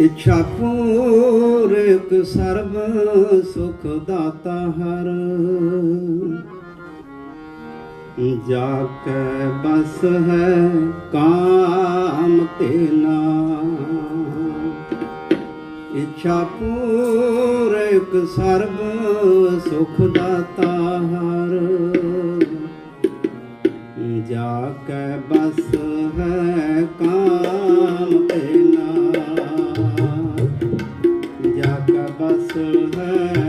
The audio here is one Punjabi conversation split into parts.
ਇੱਛਾ ਪੂਰਕ ਸਰਬ ਸੁਖ ਦਾਤਾ ਹਰ। ਜਾ ਕੇ ਬਸ ਹੈ ਕਾਮ ਤੇਨਾ ਇੱਛਾ ਪੂਰਕ ਸਰਬ ਸੁਖ ਦਾਤਾ ਹਰ। ਜਾ ਕੇ ਬਸ ਹੈ ਕਾਮ ਕੇ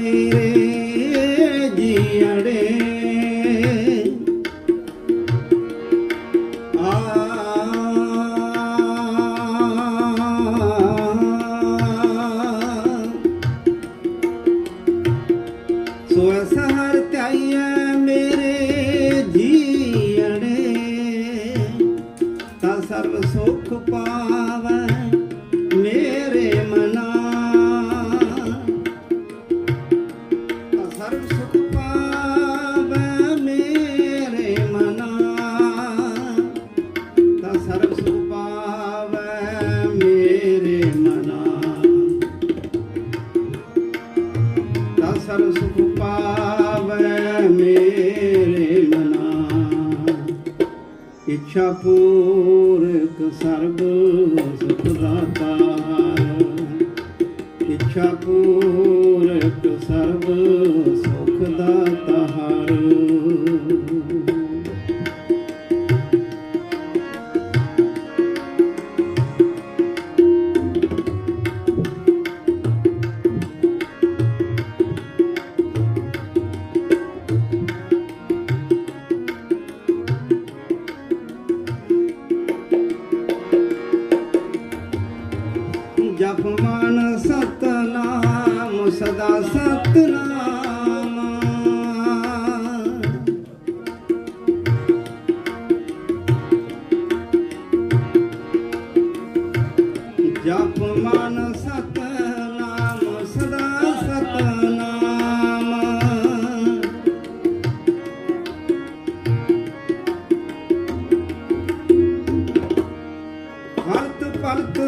ਧਿਆਈਆ ਜੀੜੇ ਆ। ਸਵੈ ਸਹਾਰ ਧਿਆਈਆ ਮੇਰੇ ਜੀੜੇ ਤਾਂ ਸਰਬ ਸੁਖ ਪਾਵੈ ਮੇਰੇ ਮਨਾ। ਇੱਛਾ ਪੂਰਕ ਸਰਬ ਸੁਖ ਦਾਤਾ ਇੱਛਾ ਪੂਰਕ ਸਰਬ ਸੁਖ ਦਾਤਾ ਜਪ ਸਤਨਾਮ ਸਦਾ ਸਤਨਾਮ। ਜਪ ਮਨ ਸਤਨਾਮ ਸਦਾ ਸਤਨਾਮ। ਹਰਤ ਪਲਕ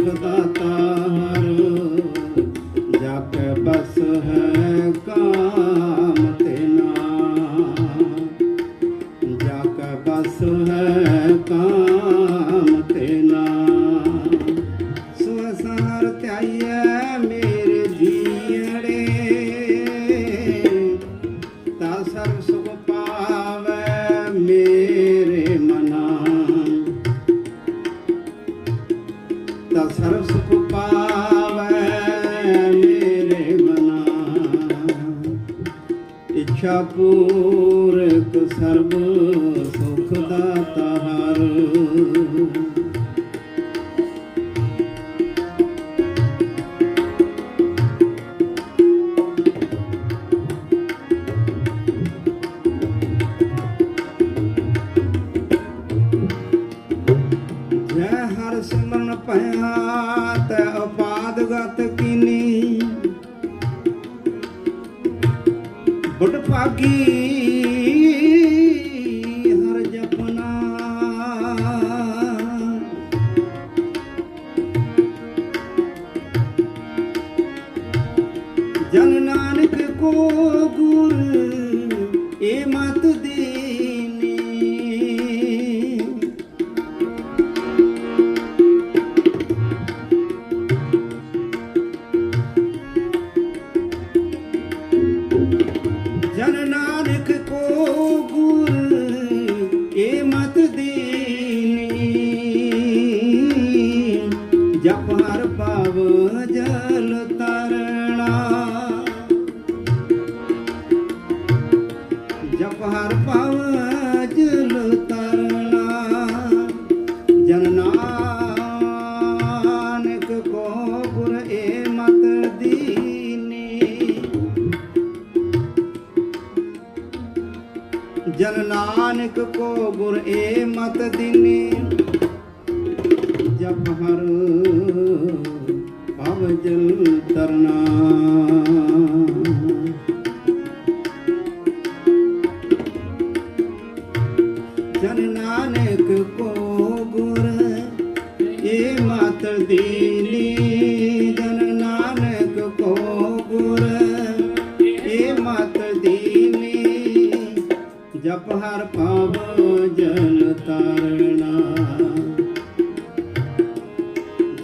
ਸੁਖ ਦਾਤਾ ਜਾ ਕੇ ਬਸ ਹੈ ਕਾਮ ਤੇਨਾ ਜਾ ਬਸ ਹੈ ਕਾਮ ਤੇਨਾ ਸੁਸਾਰ ਧਿਆਈਐ ਇੱਛਾ ਪੂਰਕ ਸਰਬ ਸੁਖ ਦਾਤਾ ਹਰ। ਬੁੱਢ ਭਾਗੀ ਹਰ ਜਪਨਾ ਜਨ ਨਾਨਕ ਕੋ ਗੁਰ ਏ ਮਤ ਜਨ ਨਾਨਕ ਕੋ ਗੁਰ ਏ ਮਤ ਦਿਨੇ। ਜਪ ਹਰ ਭਵ ਜਲ ਤਰਨਾ ਜਨ ਨਾਨਕ ਕੋ ਜਪ ਹਰ ਪਾਵ ਜਨ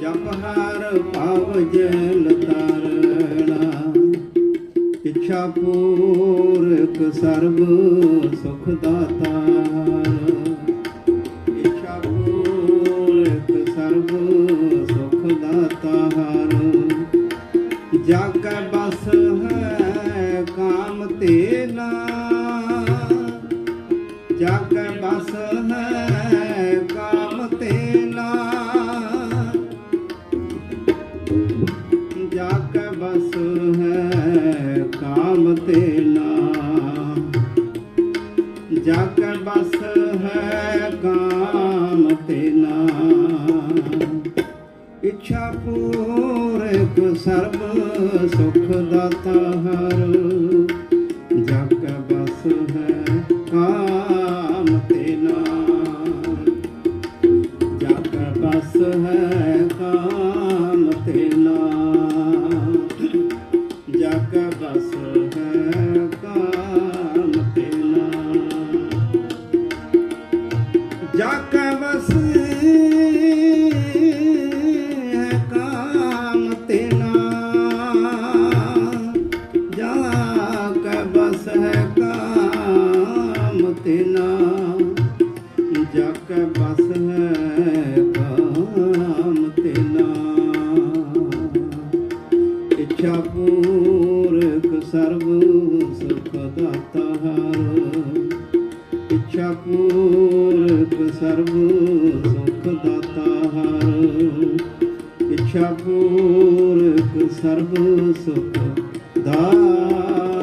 ਜਪ ਹਰ ਪਾਵ ਜਲ ਤਰਣਾ। ਇੱਛਾ ਪੂਰਕ ਸਰਬ ਸੁਖ ਦਾਤਾਰ ਕਾਮ ਨਾ। ਇੱਛਾ ਪੂਰਕ ਸਰਬ ਸੁਖ ਦਾਤਾ ਹਰ ਜਗ ਬਸ ਹੈ ਕਾਮ ਤੇ ਨਾ। ਜਗ ਬਸ ਹੈ ਕਾਮ ਕਾਮ ਇੱਛਾ ਪੂਰਕ ਸਰਬ ਸੁਖ ਦਾਤਾ ਹਰ। ਇੱਛਾ ਪੂਰਕ ਸਰਬ ਸੁਖ ਦਾਤਾ ਹਰ। ਇੱਛਾ ਪੂਰਕ ਸਰਬ ਸੁਖ ਦਾਤਾ